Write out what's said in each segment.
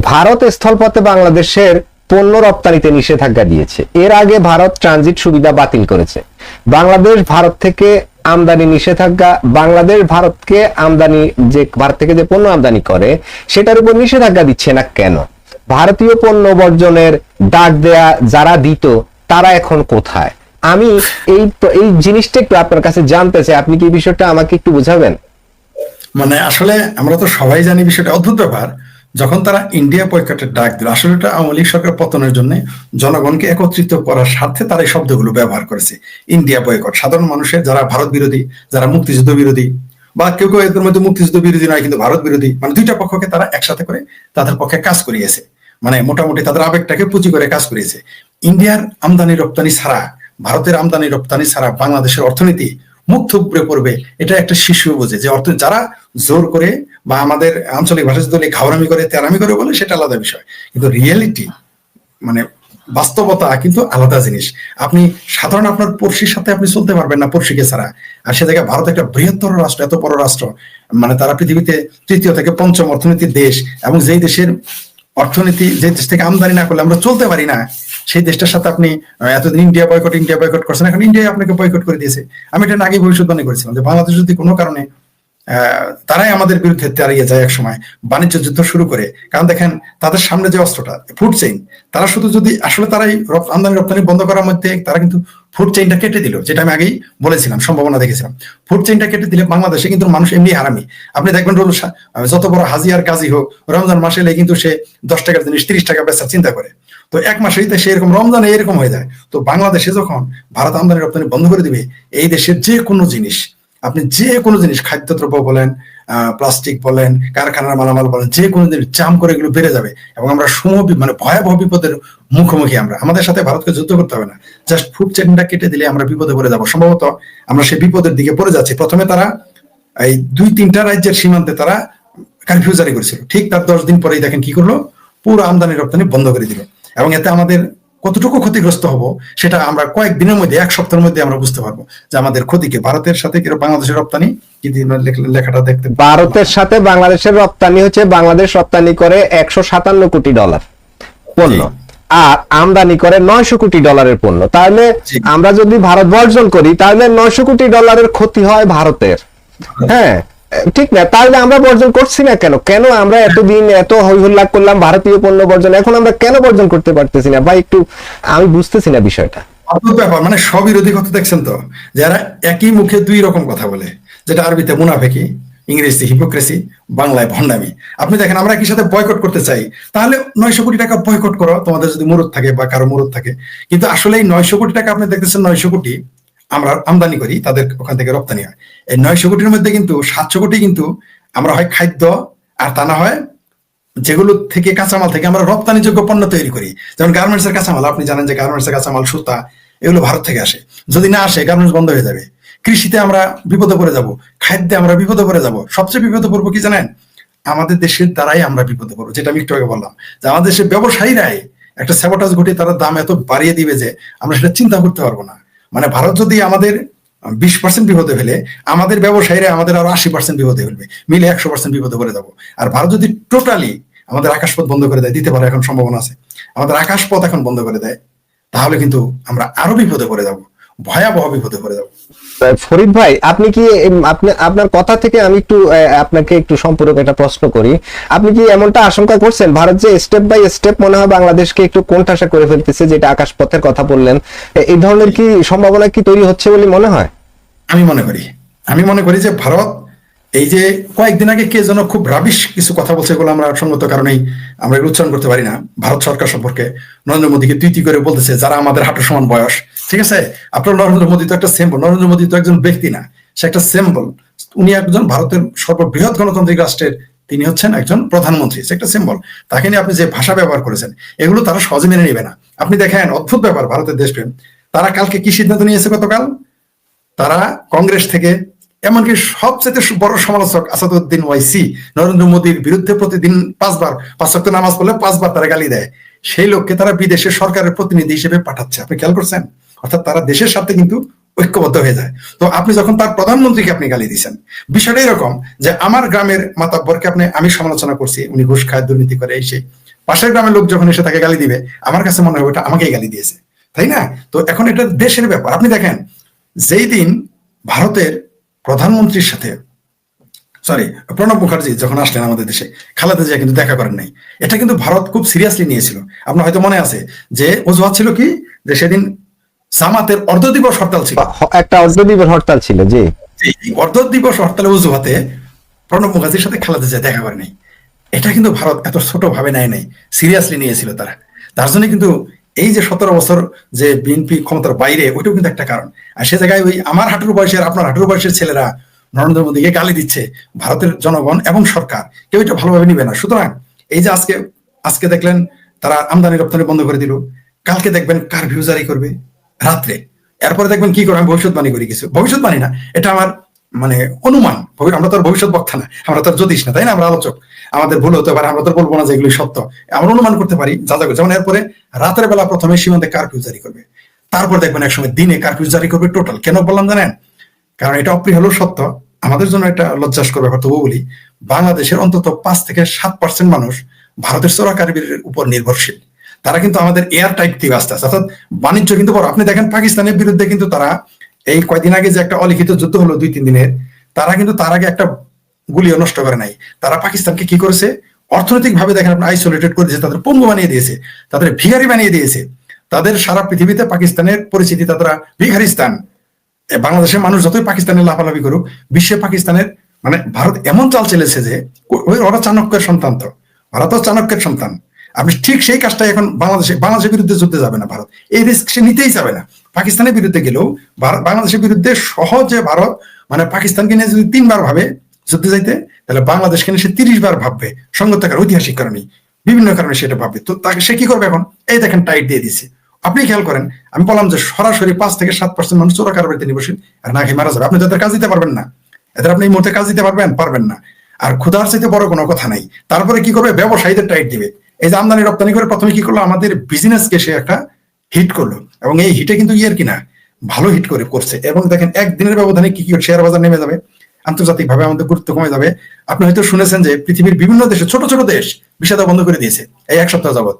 ভারত স্থলপথে বাংলাদেশের পণ্য রপ্তানিতে নিষেধাজ্ঞা দিয়েছে। এর আগে ভারত ট্রানজিট সুবিধা বাতিল করেছে। বাংলাদেশ ভারত থেকে আমদানি নিষেধাজ্ঞা, বাংলাদেশ ভারতকে আমদানি যে, ভারত থেকে যে পণ্য আমদানি করে, সেটার উপর নিষেধাজ্ঞা দিচ্ছে না কেন? ভারতীয় পণ্য বর্জনের ডাক দেয়া যারা দিত, তারা এখন কোথায়? আমি এই এই জিনিসটা একটু আপনার কাছে জানতে চাই। আপনি কি বিষয়টা আমাকে একটু বুঝাবেন? মানে আসলে আমরা তো সবাই জানি বিষয়টা অদ্ভুত ব্যাপার। যখন তারা ইন্ডিয়া বয়কটের ডাক দিল, আসলে এটা আওয়ামী লীগ সরকার পতনের জন্য জনগণকে একত্রিত করার স্বার্থে তারা এই শব্দগুলো ব্যবহার করেছে। ইন্ডিয়া বয়কট, সাধারণ মানুষের যারা ভারত বিরোধী, যারা মুক্তিযুদ্ধ বিরোধী, বা কেউ কেউ এদের মধ্যে মুক্তিযুদ্ধ বিরোধী নয়, কিন্তু ভারত বিরোধী মানে দুইটা পক্ষকে তারা একসাথে করে তাদের পক্ষে কাজ করিয়েছে। মানে মোটামুটি তাদের আবেগটাকে পুঁজি করে কাজ করিয়েছে। ইন্ডিয়ার আমদানি রপ্তানি ছাড়া, ভারতের আমদানি রপ্তানি ছাড়া বাংলাদেশের অর্থনীতি মুখ থুবড়ে পড়বে। এটা একটা শিশু বোঝে যে অর্থ যারা জোর করে বা আমাদের আঞ্চলিক ভাষা যদি ঘাওরামি করে, তেরামি করে বলে, সেটা আলাদা বিষয়। কিন্তু রিয়েলিটি মানে বাস্তবতা কিন্তু আলাদা জিনিস। আপনি সাধারণ আপনার পড়শির সাথে আপনি চলতে পারবেন না পড়শিকে ছাড়া। আর সে জায়গায় ভারত একটা বৃহত্তর রাষ্ট্র, এত বড় রাষ্ট্র। মানে তারা পৃথিবীতে তৃতীয় থেকে পঞ্চম অর্থনীতির দেশ এবং যেই দেশের অর্থনীতি যে দেশ থেকে আমদানি না করলে আমরা চলতে পারি না। সেই দেশটার সাথে আপনি এতদিন ইন্ডিয়া বয়কট ইন্ডিয়া বয়কট করছেন, এখন ইন্ডিয়া আপনাকে বয়কট করে দিয়েছে। আমি এটা আগে ভবিষ্যৎবাণী করেছিলাম যে বাংলাদেশ যদি কোনো কারণে তারাই আমাদের বিরুদ্ধে দাঁড়িয়ে যায় এক সময় বাণিজ্য যুদ্ধ শুরু করে। কারণ দেখেন, তাদের সামনে যে অস্ত্রটা ফুড চেইন তারা শুধু যদি, আসলে তারাই আমদানি রপ্তানি বন্ধ করার মধ্যে তারা কিন্তু ফুড চেইনটা কেটে দিল, যেটা আমি আগেই বলেছিলাম, সম্ভাবনা দেখেছিলাম। ফুড চেইনটা কেটে দিলে বাংলাদেশে কিন্তু মানুষ এমনি হারামি। আপনি দেখবেন সা- যত বড় হাজি আর কাজী হোক, রমজান মাসে এলে কিন্তু সে দশ টাকার জিনিস, তিরিশ টাকা বেচার চিন্তা করে। তো এক মাসেই তো সে এরকম, রমজানে এরকম হয়ে যায়। তো বাংলাদেশে যখন ভারত আমদানি রপ্তানি বন্ধ করে দিবে, এই দেশের যে কোনো জিনিস আপনি যে কোনো জিনিস, খাদ্যদ্রব্য বলেন প্লাস্টিক বলেন, কারখানার মালামাল বলেন যে কোনো জিনিস জাম করে এগুলো বেড়ে যাবে এবং আমরা সম মানে ভয়াবহ বিপদের মুখোমুখি আমরা। আমাদের সাথে ভারতকে যুদ্ধ করতে হবে না। জাস্ট ফুড চেনটা কেটে দিলে আমরা বিপদে পড়ে যাব। সম্ভবত আমরা সেই বিপদের দিকে পড়ে যাচ্ছি। প্রথমে তারা এই দুই তিনটা রাজ্যের সীমান্তে তারা কারফিউ জারি করেছিল। ঠিক তার দশ দিন পরেই দেখেন কি করল? পুরো আমদানি রপ্তানি বন্ধ করে দিল। এবং এতে আমাদের কতটুকু ক্ষতিগ্রস্ত হব সেটা আমরা কয়েক দিনের মধ্যে এক সপ্তাহের মধ্যে আমরা বুঝতে পারব যে আমাদের ক্ষতিকে ভারতের সাথে কীরকম বাংলাদেশের রপ্তানি? কি লেখাটা দেখতে ভারতের সাথে বাংলাদেশের রপ্তানি হচ্ছে বাংলাদেশ রপ্তানি করে একশো সাতান্ন কোটি ডলার পণ্য আর আমদানি করে নয়শো কোটি ডলারের পণ্য। তাহলে আমরা যদি ভারত বর্জন করি তাহলে নয়শো কোটি ডলারের ক্ষতি হয় ভারতের। হ্যাঁ ঠিক না তাহলে আমরা বর্জন করছি না কেন? কেন আমরা এতদিন এত হই করলাম, ভারতীয় পণ্য বর্জন? এখন আমরা কেন বর্জন করতে পারতেছি না? ভাই, একটু আমি বুঝতেছি না বিষয়টা। অদ্ভুত ব্যাপার মানে স্ববিরোধী কথা দেখছেন তো? যারা একই মুখে দুই রকম কথা বলে, যেটা আরবিতে মুনাফেকি ইংরেজি হিপোক্রেসি বাংলায় ভণ্ডামি। আপনি দেখেন, আমরা একই সাথে বয়কট করতে চাই। তাহলে নয়শো কোটি টাকা বয়কট করো, তোমাদের যদি মুরত থাকে বা কারও মুরত থাকে। কিন্তু আসলে এই নয়শো কোটি টাকা আপনি দেখতেছেন নয়শো কোটি আমরা আমদানি করি, তাদের ওখান থেকে রপ্তানি হয়। এই নয়শো কোটির মধ্যে কিন্তু, সাতশো কোটি কিন্তু আমরা হয় খাদ্য আর তা না হয় যেগুলো থেকে কাঁচামাল থেকে আমরা রপ্তানিযোগ্য পণ্য তৈরি করি। যেমন গার্মেন্টস এর কাঁচামাল, আপনি জানেন যে গার্মেন্টস এর কাঁচামাল, সুতা, এগুলো ভারত থেকে আসে। যদি না আসে গার্মেন্টস বন্ধ হয়ে যাবে। কৃষিতে আমরা বিপদে পড়ে যাব, খাদ্যে আমরা বিপদে পড়ে যাব। সবচেয়ে বিপদে পড়ব কি জানেন? আমাদের দেশের দ্বারাই আমরা বিপদে পড়ব, যেটা আমি একটু আগে বললাম। যে আমাদের দেশের ব্যবসায়ীরাই একটা স্যাবোটাজ ঘটিয়ে তারা দাম এত বাড়িয়ে দিবে যে আমরা সেটা চিন্তা করতে পারব না। মানে ভারত যদি আমাদের বিশ পার্সেন্ট বিপদে ফেলে, আমাদের ব্যবসায়ীরা আমাদের আরও আশি পার্সেন্ট বিপদে ফেলবে, মিলে একশো পার্সেন্ট বিপদে করে যাব আর ভারত যদি টোটালি আমাদের আকাশপথ বন্ধ করে দেয়, দিতে পারে এখন সম্ভাবনা আছে। আমাদের আকাশপথ এখন বন্ধ করে দেয়, তাহলে কিন্তু আমরা আরও বিপদে পড়ে যাব। ভয়াবহ বিপদে পড়ে যাব ফরিদ ভাই আপনি কি আপনার কথা থেকে আমি একটু আপনাকে একটু সম্পূরক একটা প্রশ্ন করি। আপনি কি এমনটা আশঙ্কা করছেন? ভারত যে স্টেপ বাই স্টেপ মনে হয় বাংলাদেশকে একটু কোণঠাসা করে ফেলতেছে যেটা আকাশপথের কথা বললেন। এই ধরনের কি সম্ভাবনা কি তৈরি হচ্ছে বলে মনে হয়? আমি মনে করি। আমি মনে করি যে ভারত এই যে কয়েকদিন আগে কে যেন খুব রাবিশ কিছু কথা বলছে এগুলো আমরা সঙ্গত কারণেই আমরা উচ্চারণ করতে পারি না। ভারত সরকার সম্পর্কে নরেন্দ্র মোদীকে তুই তুই করে বলতেছে যারা আমাদের হাঁটু সমান বয়স ঠিক আছে? আপনার নরেন্দ্র মোদী তো একটা সিম্বল নরেন্দ্র মোদী তো একজন ব্যক্তি না, সে একটা সিম্বল উনি একজন ভারতের সর্ববৃহৎ গণতান্ত্রিক রাষ্ট্রের, তিনি হচ্ছেন একজন প্রধানমন্ত্রী, সে একটা সিম্বল তাকে নিয়ে আপনি যে ভাষা ব্যবহার করেছেন, এগুলো তারা সহজে মেনে নেবে না। আপনি দেখেন, অদ্ভুত ব্যাপার ভারতের দেশপ্রেম। তারা কালকে কি সিদ্ধান্ত নিয়েছে গতকাল? তারা কংগ্রেস থেকে, এমনকি সবচেয়ে বড় সমালোচক আসাদুদ্দিন ওয়াইসি, নরেন্দ্র মোদীর বিরুদ্ধে প্রতিদিন পাঁচবার পাঁচ নামাজ পড়লে পাঁচবার তারা গালি দেয়। সেই লোককে তারা বিদেশে সরকারের প্রতিনিধি হিসেবে পাঠাচ্ছে, আপনি খেয়াল করছেন? অর্থাৎ তারা দেশের সাথে কিন্তু ঐক্যবদ্ধ হয়ে যায়। তো আপনি যখন তার প্রধানমন্ত্রীকে আপনি গালি দিয়েছেন বিষয়টা এরকম যে আমার গ্রামের মাতাব্বরকে আপনি, আমি সমালোচনা করছি, উনি ঘুষ খায়, দুর্নীতি করে এসে পাশের গ্রামের লোক যখন এসে তাকে গালি দিবে, আমার কাছে মনে হয় ওটা আমাকেই গালি দিয়েছে। তাই না? তো এখন এটা দেশের ব্যাপার। আপনি দেখেন, যেই দিন ভারতের প্রধানমন্ত্রীর সাথে, সরি, প্রণব মুখার্জি যখন আসলেন আমাদের দেশে, খালেদা জিয়া কিন্তু দেখা করেন নাই। এটা কিন্তু ভারত খুব সিরিয়াসলি নিয়েছিল। আপনার হয়তো মনে আছে যে অজুহাত ছিল কি? যে সেদিন জামাতের অর্ধ দিবস হরতাল ছিল। একটা অর্ধদিবস হরতাল ছিল জি। অর্ধ দিবস হরতালের অজুহাতে প্রণব মুখার্জির সাথে খালেদা জিয়া দেখা করে এটা কিন্তু ভারত এত ছোট ভাবে নেয় নাই সিরিয়াসলি নিয়েছিল তারা। তার জন্য কিন্তু এই যে সতেরো বছর যে বিএনপি ক্ষমতার বাইরে ওইটাও কিন্তু একটা কারণ। আর সে জায়গায় ওই আমার হাঁটুর বয়সের আপনার হাঁটুর বয়সের ছেলেরা নরেন্দ্র মোদীকে গালি দিচ্ছে ভারতের জনগণ এবং সরকার। কেউ এটা ভালোভাবে নিবে না। সুতরাং এই যে আজকে আজকে দেখলেন তারা আমদানি রপ্তানি বন্ধ করে দিল। কালকে দেখবেন কার ভিউ জারি করবে। রাত্রে। এরপরে দেখবেন কি করে, আমি ভবিষ্যৎবাণী করি কিছু। ভবিষ্যৎবাণী না, এটা আমার মানে অনুমান। আমরা তো ভবিষ্যৎ বক্তা না, আমরা তো জ্যোতিষ না, তাই না? আমরা আলোচক। আমাদের ভুল হতে পারে, আমরা তো বলব না যে এগুলি সত্য। আমরা অনুমান করতে পারি, যা যা যেমন এরপরে, রাতের বেলা প্রথমে সীমান্তে কারফিউ জারি করবে। তারপর দেখবেন একসময় দিনে কারফিউ জারি করবে টোটাল কেন বললাম জানেন? কারণ এটা অপ্রিয় হলো সত্য। আমাদের জন্য এটা লজ্জাস্কর ব্যাপার তবু বলি, বাংলাদেশের অন্তত পাঁচ থেকে সাত পার্সেন্ট মানুষ ভারতের চোরাকারীর উপর নির্ভরশীল। তারা কিন্তু আমাদের এয়ার টাইট থেকে আসতে আছে। অর্থাৎ বাণিজ্য কিন্তু বড় আপনি দেখেন, পাকিস্তানের বিরুদ্ধে কিন্তু তারা এই কয়দিন আগে যে একটা অলিখিত যুদ্ধ হলো, দুই, তিন দিনের, তারা কিন্তু তার আগে একটা গুলিও নষ্ট করে নাই। তারা পাকিস্তানকে কি করেছে? অর্থনৈতিক ভাবে দেখেন আপনি আইসোলেটেড করে দিয়েছে, তাদের পঙ্গু বানিয়ে দিয়েছে, তাদের ভিখারি বানিয়ে দিয়েছে। তাদের সারা পৃথিবীতে পাকিস্তানের পরিচিতি তারা ভিখারিস্তান। বাংলাদেশের মানুষ যতই পাকিস্তানের লাফালাফি করুক, বিশ্বে পাকিস্তানের মানে ভারত এমন চাল চেলেছে যে, ওই ওরা চাণক্যের সন্তান তো। ওরা তো চাণক্যের সন্তান। আপনি ঠিক সেই কাজটাই এখন বাংলাদেশে বাংলাদেশের বিরুদ্ধে যুদ্ধে যাবে না ভারত। এই রিস্ক সে নিতেই যাবে না। পাকিস্তানের বিরুদ্ধে গেলেও বাংলাদেশের বিরুদ্ধে সহজে ভারত মানে পাকিস্তানকে নিয়ে যদি তিনবার ভাবে যুদ্ধে যাইতে, তাহলে বাংলাদেশকে নিয়ে সে তিরিশ বার ভাববে সঙ্গতাকার ঐতিহাসিক কারণে বিভিন্ন কারণে সেটা ভাববে। তো তাকে সে কি করবে এখন? এই দেখেন টাইট দিয়ে দিছে আপনি খেয়াল করেন, আমি বললাম যে সরাসরি পাঁচ থেকে সাত পার্সেন্ট মানুষ চোরা কারবারিতে নির্ভরশীল আর না খেয়ে মারা যাবে। আপনি তাদের কাজ দিতে পারবেন না, এদের আপনি এই মুহূর্তে কাজ দিতে পারবেন পারবেন না। আর ক্ষুধার চাইতে বড় কোনো কথা নাই। তারপরে কি করবে? ব্যবসায়ীদের টাইট দিবে। এই যে আমদানি, রপ্তানি করে প্রথমে কি করল? আমাদের বিজনেসকে সে একটা হিট করল। এবং এই হিটে কিন্তু ইয়ের কিনা? ভালো হিট করে করছে। এবং দেখেন, একদিনের ব্যবধানে কি কি শেয়ার বাজার নেমে যাবে? আন্তর্জাতিক ভাবে আমাদের গুরুত্ব কমে যাবে। আপনি হয়তো শুনেছেন যে পৃথিবীর বিভিন্ন দেশে ছোট ছোট দেশ ভিসা বন্ধ করে দিয়েছে এই এক সপ্তাহ যাবৎ।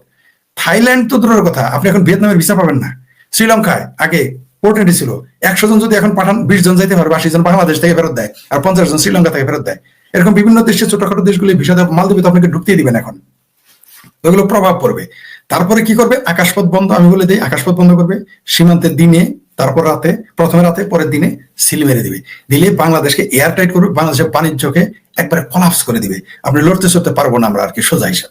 থাইল্যান্ড তো দূরের কথা, আপনি এখন ভিয়েতনামের ভিসা পাবেন না। শ্রীলঙ্কায় আগে পোর্টেন্টি ছিল। একশো জন যদি এখন পাঠান, বিশ জন যাইতে পারবে, আশি জন বাংলাদেশ থেকে ফেরত দেয়, আর পঞ্চাশ জন শ্রীলঙ্কা থেকে ফেরত দেয়। এরকম বিভিন্ন দেশে ছোটখাটো দেশগুলি ভিসা দেওয়া মালদ্বীপে আপনাকে ঢুকতেই দিবেন এখন। ওগুলো প্রভাব পড়বে। তারপরে কি করবে? আকাশপথ বন্ধ, আমি বলে দিই, আকাশপথ বন্ধ করবে। সীমান্তে দিনে, তারপর রাতে, প্রথমে রাতে, পরের দিনে সিল মেরে দিবে। দিলে বাংলাদেশকে এয়ার টাইট করবে, বাংলাদেশের বাণিজ্যকে একবারে কলাপস করে দিবে। আপনি লড়তে চড়তে পারব না আমরা আর কি, সোজা হিসাব।